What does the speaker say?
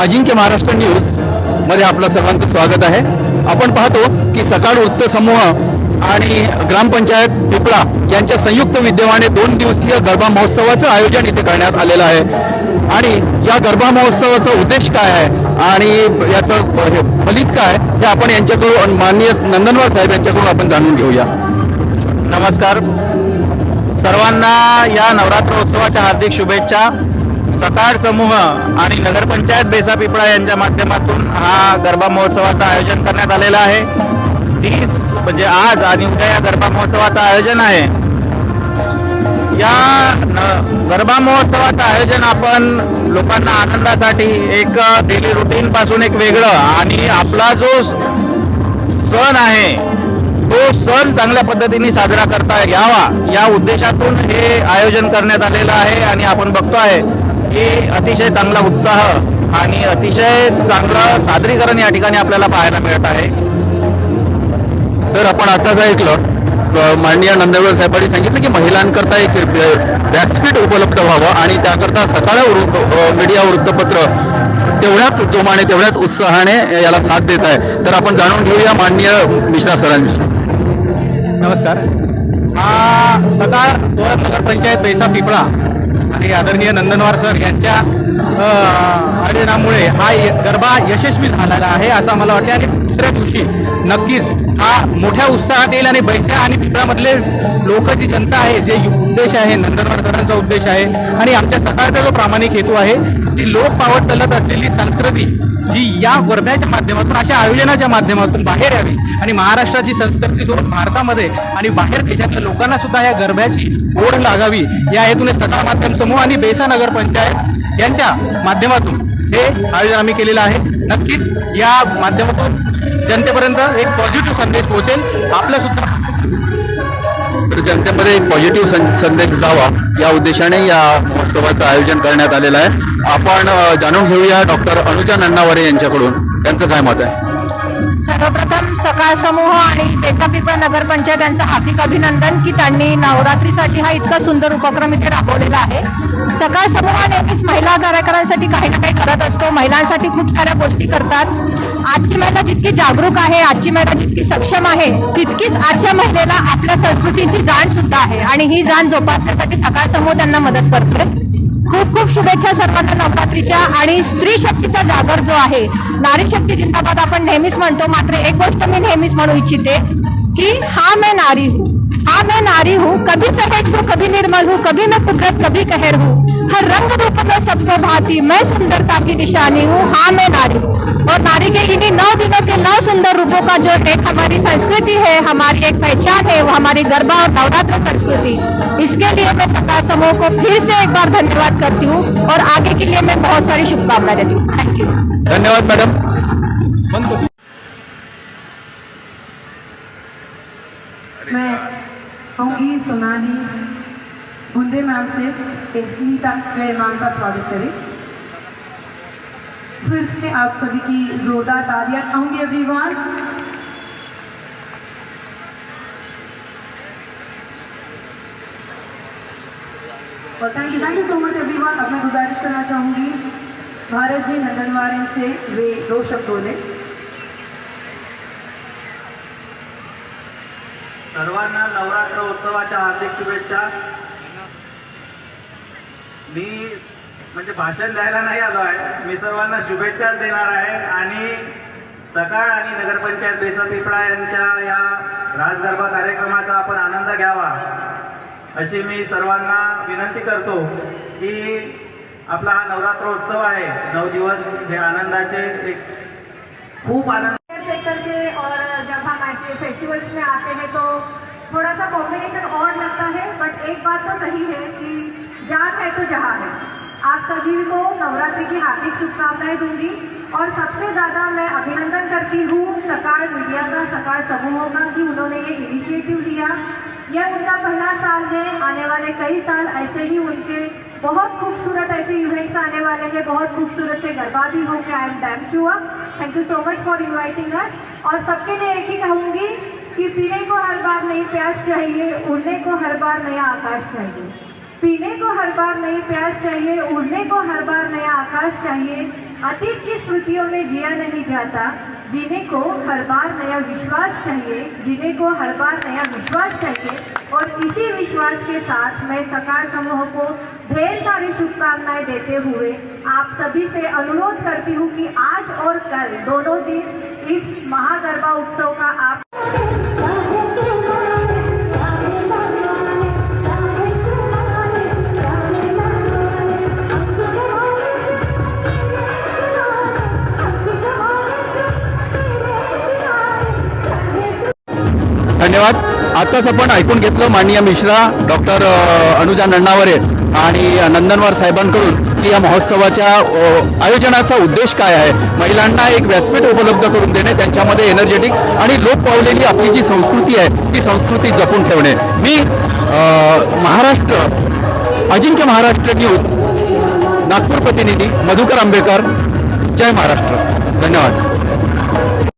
अजिंक्य महाराष्ट्र न्यूजमध्ये आपलं सर्वांचं स्वागत आहे. आपण पाहतो की सकाळ वृत्त समूह आणि ग्रामपंचायत पिपळा यांच्या संयुक्त विद्यमाने दोन दिवसीय गरबा महोत्सवाचं आयोजन इथे करण्यात आलेलं आहे. आणि या गरबा महोत्सवाचा उद्देश काय आहे? आणि याचं हे फलित काय हे आपण यांच्याकडून माननीय नंदनवार साहेब यांच्याकडून आपण जाणून घेऊया. नमस्कार. सर्वांना या नवरात्र उत्सवाच्या हार्दिक शुभेच्छा. सकाळ समूह आणि नगरपंचायत बेसा पिपळा यांच्या माध्यमातून हा गरबा महोत्सवाचं आयोजन करण्यात आलेलं आहे. तीस म्हणजे आज आणि उद्या या गरबा महोत्सवाचं आयोजन आहे. या गरबा महोत्सवाचं आयोजन आपण लोकांना आनंदासाठी एक डेली रुटीन पासून एक वेगळं आणि आपला जो सण आहे तो सण चांगल्या पद्धतीने साजरा करता यावा या उद्देशातून हे आयोजन करण्यात आलेलं आहे आणि आपण बघतो आहे की अतिशय चांगला उत्साह आणि अतिशय चांगलं सादरीकरण या ठिकाणी आपल्याला पाहायला मिळत आहे. तर आपण आताच ऐकलं माननीय नंदनवार साहेबांनी सांगितलं की महिलांकरता एक व्यासपीठ उपलब्ध व्हावं आणि त्याकरता सकाळ मीडिया वृत्तपत्र तेवढ्याच जोमाने तेवढ्याच उत्साहाने याला साथ देत आहे. तर आपण जाणून घेऊया माननीय मिश्रा सरांविषयी नमस्कार. हा सकाळ तोरण नगरपंचायत पैसा पिपळा. आणि आदरणीय नंदनवार सर यांच्या आयोजनामुळे हा गरबा यशस्वी झालेला आहे असं मला वाटते आणि दुसऱ्या दिवशी नक्कीच हा मोठ्या उत्साहात येईल आणि बैसा आणि पिपळामधले लोक जी जनता आहे जे उद्देश आहे नंदनवार सरांचा उद्देश आहे आणि आमच्या सकाळचा जो प्रामाणिक हेतू आहे ती लोक पावत चालत असलेली संस्कृती जी या वर्ध्याच्या माध्यमातून अशा आयोजनाच्या माध्यमातून बाहेर यावी. आणि महाराष्ट्राची संस्कृती सोडून भारतामध्ये आणि बाहेर देशातल्या लोकांना सुद्धा या गरब्याची ओढ लागावी. या हेतूने सकाळ माध्यम समूह आणि बेसा नगर पंचायत यांच्या माध्यमातून हे आयोजन आम्ही केलेलं आहे. नक्कीच या माध्यमातून जनतेपर्यंत एक पॉझिटिव्ह संदेश पोहोचेल. आपला सुद्धा तर जनतेमध्ये एक पॉझिटिव्ह सं- संदेश जावा. या उद्देशाने या महोत्सवाचं आयोजन करण्यात आलेलं आहे. आपण जाणून घेऊया डॉक्टर अनुजा नन्नावरे यांच्याकडून. त्यांचं काय मत आहे? सर्वप्रथम सकाळ समूह आणि तेचा पिपळा नगरपंचायत यांचं हार्दिक अभिनंदन की त्यांनी नवरात्रीसाठी हा इतका सुंदर उपक्रम इथे राबवलेला आहे. सकाळ समूह नेहमीच महिला कार्यकरांसाठी काही ना काही करत असतो. महिलांसाठी खूप साऱ्या गोष्टी करतात. आजची महिला जितकी जागरूक आहे आजची महिला जितकी सक्षम आहे तितकीच आजच्या महिलेला आपल्या संस्कृतीची जाण सुद्धा आहे. आणि ही जाण जोपासण्यासाठी सकाळ समूह त्यांना मदत करतोय. खूप खूप शुभेच्छा सर्वांना नवरात्रीच्या आणि स्त्री शक्तीचा जागर जो आहे नारी शक्ती जिंदाबाद आपण नेहमीच म्हणतो मात्र एक गोष्ट मी नेहमीच म्हणू इच्छिते की हा मैं नारी हूँ हा मैं नारी हूँ कभी सहज हूँ कभी निर्मल हूँ कभी मैं कुदरत कभी कहर हूँ. हर रंग रूप में सबको भाती। मैं सुंदरता की निशानी हूँ हाँ मैं नारी हूँ। और नारी के इन्हीं नौ दिनों के नौ सुंदर रूपों का जो एक हमारी संस्कृति है हमारी एक पहचान है वो हमारी गरबा और नवरात्र संस्कृति। इसके लिए मैं सका समूह को फिर से एक बार धन्यवाद करती हूँ और आगे के लिए मैं बहुत सारी शुभकामनाएँ देती हूँ। थैंक यू धन्यवाद मैडम। मैं कहूँगी सोनाली बुंदे मैम से नीता रहमान का स्वागत करें फिर से आप सभी की जोरदार तालियाँ कहूँगी एवरीवन और thank you thank you so much everyone अब गुजारिश करना चाहूँगी भारत जी नंदनवारन से वे दो शब्द बोले सर्वांना नवरात्र उत्सवाच्या हार्दिक शुभेच्छा मी म्हणजे भाषण द्यायला नाही आलो आहे. मी सर्वांना शुभेच्छाच देणार आहे. आणि सकाळ आणि नगरपंचायत बेसरपिपळा यांच्या या राजगरबा कार्यक्रमाचा आपण आनंद घ्यावा अशी मी सर्वांना विनंती करतो की आपला हा नवरात्र उत्सव आहे. नऊ दिवस हे आनंदाचे एक खूप आनंद सेक्टर से और जब हम ऐसे फेस्टिवल्स में आते हैं तो थोड़ा सा कॉम्बिनेशन और लगता है बट एक बात तो सही है कि जहाँ है तो जहाँ है। आप सभी को नवरात्रि की हार्दिक शुभकामनाएँ दूँगी और सबसे ज़्यादा मैं अभिनंदन करती हूँ सकाळ मीडिया का, सकाळ समूहों का कि उन्होंने ये इनिशिएटिव लिया। यह उनका पहला साल है, आने वाले कई साल ऐसे ही उनके बहुत खूबसूरत ऐसे इवेंट्स आने वाले हैं, बहुत खूबसूरत से गरबा भी होंगे I am damn sure thank you so much for inviting us और सबके लिए एक ही कहूँगी कि पीने को हर बार नई प्यास चाहिए, उड़ने को हर बार नया आकाश चाहिए। पीने को हर बार नई प्यास चाहिए, उड़ने को हर बार नया आकाश चाहिए। अतीत की स्मृतियों में जिया नहीं जाता, जीने को हर बार नया विश्वास चाहिए, जीने को हर बार नया विश्वास चाहिए। और इसी विश्वास के साथ मैं सकार समूह को ढेर सारी शुभकामनाएँ देते हुए आप सभी से अनुरोध करती हूँ कि आज और कल दोनों दिन इस महागरबा उत्सव का आप धन्यवाद. आताच आपण ऐकून घेतलं माननीय मिश्रा डॉक्टर अनुजा नन्नावरे आणि नंदनवार साहेबांकडून की या महोत्सवाच्या आयोजनाचा उद्देश काय आहे. महिलांना एक व्यासपीठ उपलब्ध करून देणे त्यांच्यामध्ये एनर्जेटिक आणि लोप पावलेली आपली जी संस्कृती आहे ती संस्कृती जपून ठेवणे. मी महाराष्ट्र अजिंक्य महाराष्ट्र न्यूज नागपूर प्रतिनिधी मधुकर आंबेकर जय महाराष्ट्र. धन्यवाद.